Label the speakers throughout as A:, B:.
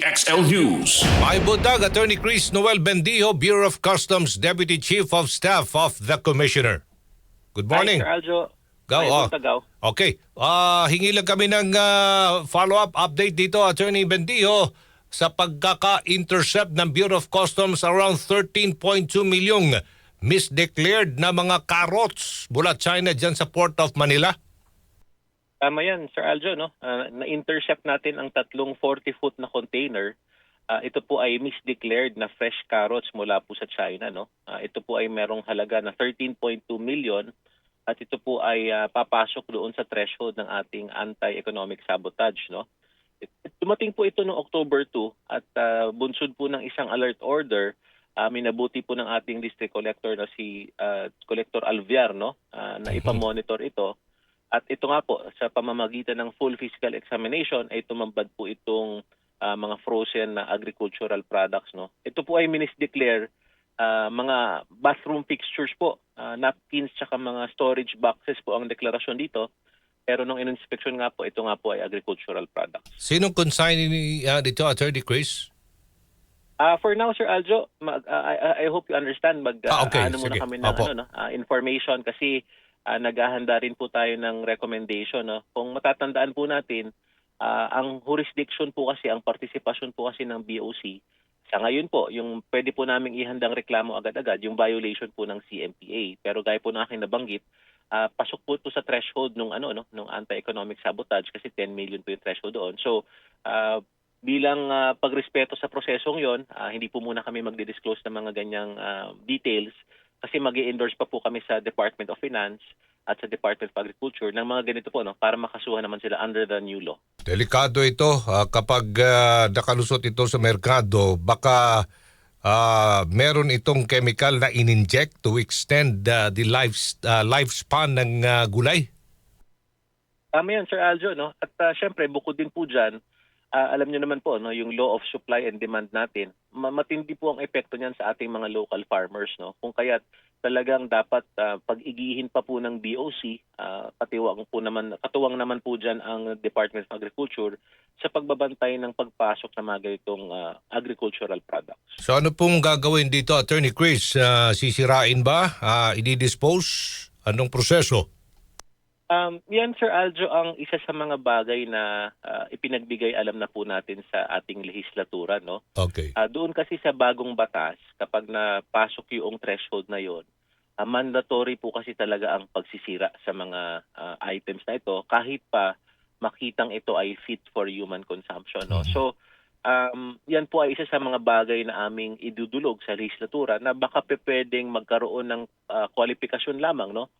A: XL News.
B: May budag, Attorney Chris Noel Bendijo, Bureau of Customs Deputy Chief of Staff of the Commissioner. Good morning.
C: Hi, Sir Aljo.
B: Go,
C: May
B: oh.
C: Tagaw.
B: Okay. Ah, hingi lang kami ng ah, follow-up update dito, Attorney Bendijo, sa pagkaka-intercept ng Bureau of Customs around 13.2 milyong misdeclared na mga carrots mula China dyan sa Port of Manila.
C: Tama yan, Sir Aljo. No? Ah, na-intercept natin ang tatlong 40-foot na container. Ah, ito po ay misdeclared na fresh carrots mula po sa China. No? Ah, ito po ay merong halaga na 13.2 million at ito po ay ah, papasok doon sa threshold ng ating anti-economic sabotage. No? Dumating po ito noong October 2 at ah, bunsod po ng isang alert order uh, minabuti po ng ating district collector na si ah, Collector Alviar no ah, na ipamonitor ito at ito nga po sa pamamagitan ng full physical examination ay tumambad po itong ah, mga frozen na agricultural products no ito po ay minisdeclare ah, mga bathroom fixtures po ah, napkins tsaka mga storage boxes po ang deklarasyon dito pero nung in-inspection nga po ito nga po ay agricultural products
B: Sinong consignee uh, dito, Attorney Chris?
C: Ah, for now, Sir Aljo, mag, ah, I, I- hope you understand. Mag,
B: Ah,
C: ah,
B: okay.
C: ano muna
B: Sige.
C: kami ng
B: Opo.
C: ano, no, ah, information kasi ah, naghahanda rin po tayo ng recommendation. No? Kung matatandaan po natin, ah, ang jurisdiction po kasi, ang partisipasyon po kasi ng BOC, sa ngayon po, yung pwede po naming ihandang reklamo agad-agad, yung violation po ng CMPA. Pero gaya po na aking nabanggit, ah, pasok po ito sa threshold nung ano no, nung anti-economic sabotage kasi 10 million po yung threshold doon. So, ah, bilang ah, pagrespeto sa prosesong yon, ah, hindi po muna kami magdi-disclose ng mga ganyang ah, details kasi mag endorse pa po kami sa Department of Finance at sa Department of Agriculture ng mga ganito po no para makasuhan naman sila under the new law.
B: Delikado ito ah, kapag ah, nakalusot ito sa merkado, baka ah, meron itong chemical na in-inject to extend ah, the life, ah, lifespan ng ah, gulay.
C: Tama yan, Sir Aljo, no? At uh, syempre, bukod din po dyan, ah, alam niyo naman po, no, yung law of supply and demand natin, ma- matindi po ang epekto niyan sa ating mga local farmers, no? Kung kaya't talagang dapat ah, pag-igihin pa po ng BOC, ah, katiwang po naman, katuwang naman po dyan ang Department of Agriculture sa pagbabantay ng pagpasok ng mga ganitong ah, agricultural products.
B: So ano pong gagawin dito, Attorney Chris? Ah, sisirain ba? Ah, i-dispose? Anong proseso?
C: Um, yan, Sir Aljo, ang isa sa mga bagay na ah, ipinagbigay alam na po natin sa ating legislatura, no?
B: Okay.
C: Ah, doon kasi sa bagong batas, kapag napasok yung threshold na yon, ah, mandatory po kasi talaga ang pagsisira sa mga ah, items na ito kahit pa makitang ito ay fit for human consumption. No?
B: Mhm.
C: So, um, yan po ay isa sa mga bagay na aming idudulog sa legislatura na baka pe pwedeng magkaroon ng ah, kwalifikasyon lamang no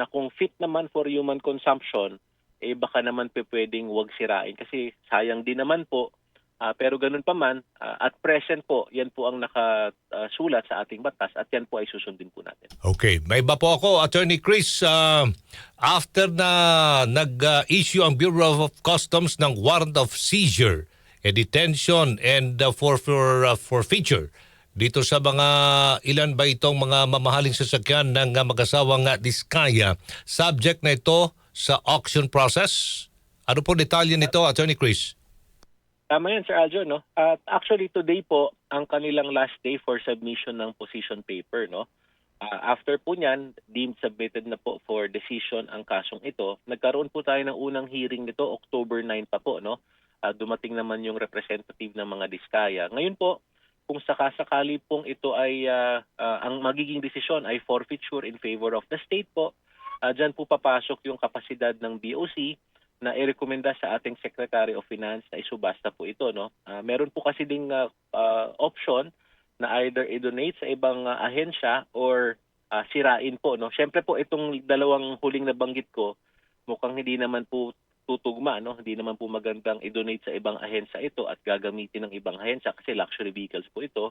C: na kung fit naman for human consumption eh baka naman pe pwedeng wag sirain kasi sayang din naman po Ah, pero ganun pa man, ah, at present po, yan po ang nakasulat sa ating batas at yan po ay susundin po natin.
B: Okay. May iba po ako, Attorney Chris. ah, after na nag-issue ang Bureau of Customs ng warrant of seizure, a detention and uh, for, for, uh, forfeiture dito sa mga ilan ba itong mga mamahaling sasakyan ng uh, mag-asawang uh, Diskaya, subject na ito sa auction process? Ano po detalye nito, Attorney Chris?
C: Tama yan, Sir Aljo, no? At actually today po ang kanilang last day for submission ng position paper, no? Ah, after po niyan, deemed submitted na po for decision ang kasong ito. Nagkaroon po tayo ng unang hearing nito October 9 pa po, no? Ah, dumating naman yung representative ng mga diskaya. Ngayon po, kung sakasakali pong ito ay ah, ah, ang magiging desisyon ay forfeiture in favor of the state po, ah, dyan po papasok yung kapasidad ng BOC na irekomenda sa ating Secretary of Finance na isubasta po ito no. Ah, meron po kasi ding ah, ah, option na either i-donate sa ibang ah, ahensya or ah, sirain po no. Syempre po itong dalawang huling nabanggit ko mukhang hindi naman po tutugma no. Hindi naman po magandang i-donate sa ibang ahensya ito at gagamitin ng ibang ahensya kasi luxury vehicles po ito.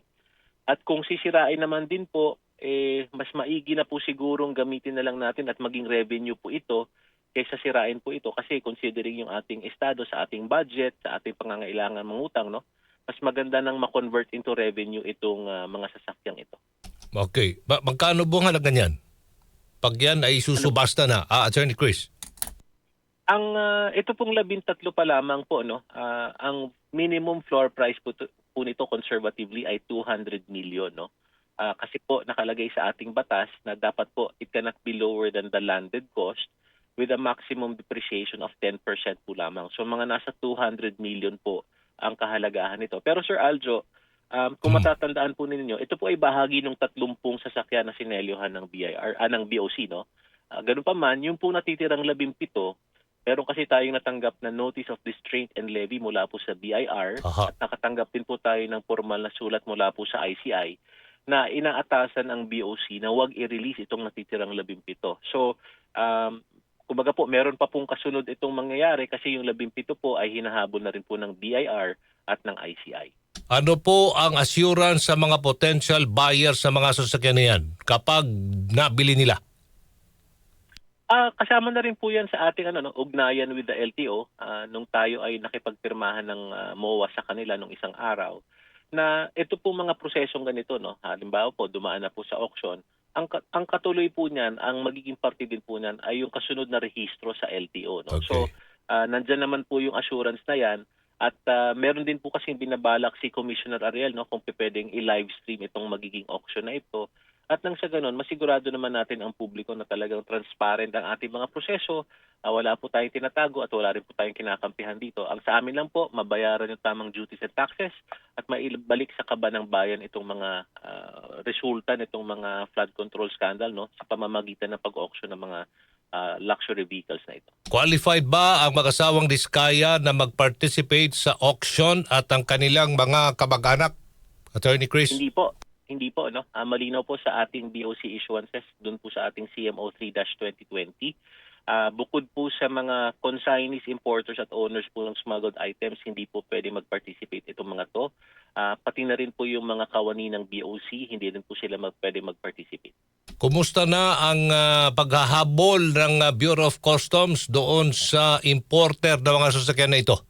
C: At kung sisirain naman din po eh mas maigi na po sigurong gamitin na lang natin at maging revenue po ito kaysa sirain po ito kasi considering yung ating estado sa ating budget, sa ating pangangailangan mangutang, no? Mas maganda nang ma-convert into revenue itong ah, mga sasakyang ito.
B: Okay. Ba- magkano po ang halaga niyan? Pag yan ay susubasta na, ah, Attorney Chris?
C: Ang ah, ito pong labintatlo pa lamang po no. ah, ang minimum floor price po, to- po nito conservatively ay 200 million. No? Ah, kasi po nakalagay sa ating batas na dapat po it cannot be lower than the landed cost with a maximum depreciation of 10% po lamang. So mga nasa 200 million po ang kahalagahan nito. Pero Sir Aljo, um, kung
B: Hmm.
C: matatandaan po ninyo, ito po ay bahagi ng 30 sasakyan na sinelyohan ng BIR, ah, ng BOC, no? Ah, ganun pa man, yung po natitirang 17, meron kasi tayong natanggap na notice of distraint and levy mula po sa BIR
B: Aha.
C: at nakatanggap din po tayo ng formal na sulat mula po sa ICI na inaatasan ang BOC na huwag i-release itong natitirang 17. So, um, kumbaga po, meron pa pong kasunod itong mangyayari kasi yung 17 po ay hinahabol na rin po ng BIR at ng ICI.
B: Ano po ang assurance sa mga potential buyers sa mga sasakyan na yan kapag nabili nila?
C: Ah, kasama na rin po 'yan sa ating ano no, ugnayan with the LTO ah, nung tayo ay nakipagpirmahan ng ah, MOA sa kanila nung isang araw na ito po mga prosesong ganito no. Halimbawa po dumaan na po sa auction. Ang ka- ang katuloy po niyan, ang magiging parte din po niyan ay yung kasunod na rehistro sa LTO no.
B: Okay.
C: So ah, nandyan naman po yung assurance na 'yan at ah, meron din po kasing binabalak si Commissioner Ariel no kung pwedeng i-live stream itong magiging auction na ito at nang sa ganun, masigurado naman natin ang publiko na talagang transparent ang ating mga proseso. Ah, wala po tayong tinatago at wala rin po tayong kinakampihan dito. Ang sa amin lang po, mabayaran yung tamang duties and taxes at maibalik sa kaba ng bayan itong mga ah, resulta nitong mga flood control scandal no sa pamamagitan ng pag-auction ng mga ah, luxury vehicles na ito.
B: Qualified ba ang mag-asawang Diskaya na mag-participate sa auction at ang kanilang mga kamag-anak? Attorney Chris?
C: Hindi po. Hindi po, no? Ah, malinaw po sa ating BOC issuances, doon po sa ating CMO 3-2020. Ah, bukod po sa mga consignees, importers at owners po ng smuggled items, hindi po pwede mag-participate itong mga to. Ah, pati na rin po yung mga kawani ng BOC, hindi rin po sila mag, pwede mag-participate.
B: Kumusta na ang ah, paghahabol ng ah, Bureau of Customs doon sa importer ng mga sasakyan na ito?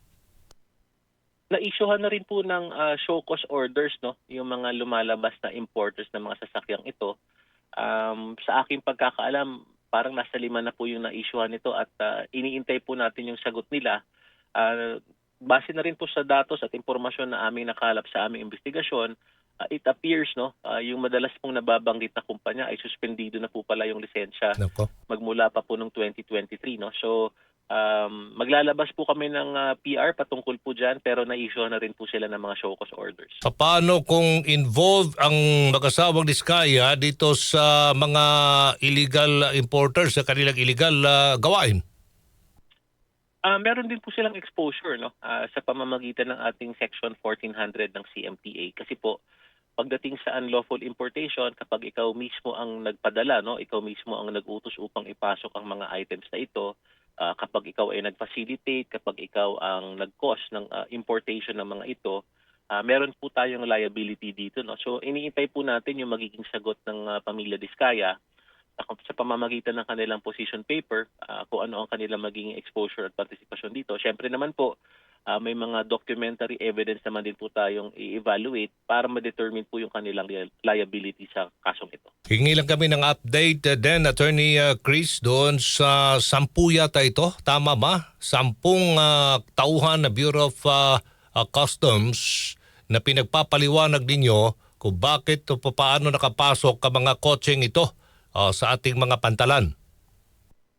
C: Na-issuehan na rin po ng ah, show cause orders no, yung mga lumalabas na importers ng mga sasakyang ito. Um, sa aking pagkakaalam, parang nasa lima na po yung na-issuehan nito at ah, iniintay po natin yung sagot nila. Ah, base na rin po sa datos at impormasyon na aming nakalap sa aming investigasyon, ah, it appears no, ah, yung madalas pong nababanggit na kumpanya ay suspendido na po pala yung lisensya
B: Nako.
C: magmula pa po noong 2023 no. So um, maglalabas po kami ng ah, PR patungkol po diyan pero na-issue na rin po sila ng mga show cause orders.
B: Paano kung involved ang mag-asawang Diskaya dito sa mga illegal importers sa kanilang illegal ah, gawain?
C: Ah, meron din po silang exposure no ah, sa pamamagitan ng ating section 1400 ng CMTA kasi po pagdating sa unlawful importation kapag ikaw mismo ang nagpadala no ikaw mismo ang nagutos upang ipasok ang mga items na ito ah, kapag ikaw ay nag-facilitate kapag ikaw ang nag-cause ng ah, importation ng mga ito ah, meron po tayong liability dito no so iniintay po natin yung magiging sagot ng ah, pamilya Diskaya sa pamamagitan ng kanilang position paper ah, kung ano ang kanilang magiging exposure at participation dito. Siyempre naman po, ah, may mga documentary evidence naman din po tayong i-evaluate para ma-determine po yung kanilang li- liability sa kasong ito.
B: Hingi lang kami ng update uh, din, Attorney uh, Chris, doon sa sampu yata ito. Tama ba? Sampung uh, tauhan na Bureau of uh, uh, Customs na pinagpapaliwanag ninyo kung bakit o paano nakapasok ang mga kotseng ito uh, sa ating mga pantalan.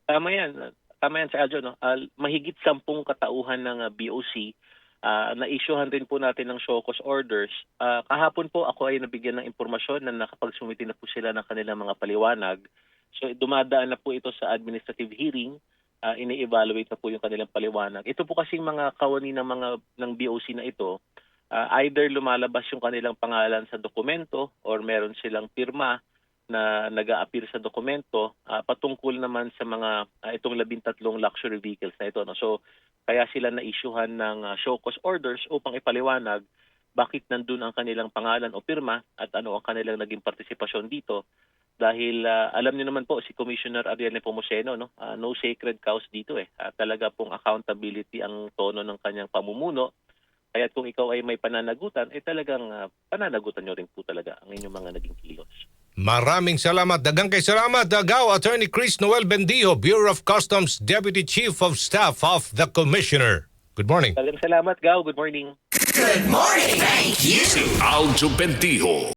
C: Tama yan. Tama yan sa Aljo. No? Ah, mahigit sampung katauhan ng ah, BOC ah, na-issuehan din po natin ng show cause orders. Ah, kahapon po ako ay nabigyan ng impormasyon na nakapagsumiti na po sila ng kanilang mga paliwanag. So dumadaan na po ito sa administrative hearing. Ah, ini-evaluate na po yung kanilang paliwanag. Ito po kasing mga kawani ng mga ng BOC na ito, ah, either lumalabas yung kanilang pangalan sa dokumento or meron silang pirma na nag-a-appear sa dokumento ah, patungkol naman sa mga ah, itong labintatlong luxury vehicles na ito. No? So, kaya sila na-issuehan ng ah, show cause orders upang ipaliwanag bakit nandun ang kanilang pangalan o pirma at ano ang kanilang naging partisipasyon dito. Dahil ah, alam niyo naman po si Commissioner Ariel Nepomuceno, no? Ah, no sacred cows dito eh. Ah, talaga pong accountability ang tono ng kanyang pamumuno. Kaya kung ikaw ay may pananagutan, eh talagang ah, pananagutan nyo rin po talaga ang inyong mga naging kilos.
B: Maraming salamat. Dagang kay salamat, Dagaw, Attorney Chris Noel Bendio, Bureau of Customs Deputy Chief of Staff of the Commissioner. Good morning.
C: Talagang salamat, Gao. Good morning.
A: Good morning. Thank you.
D: Aljo Bendijo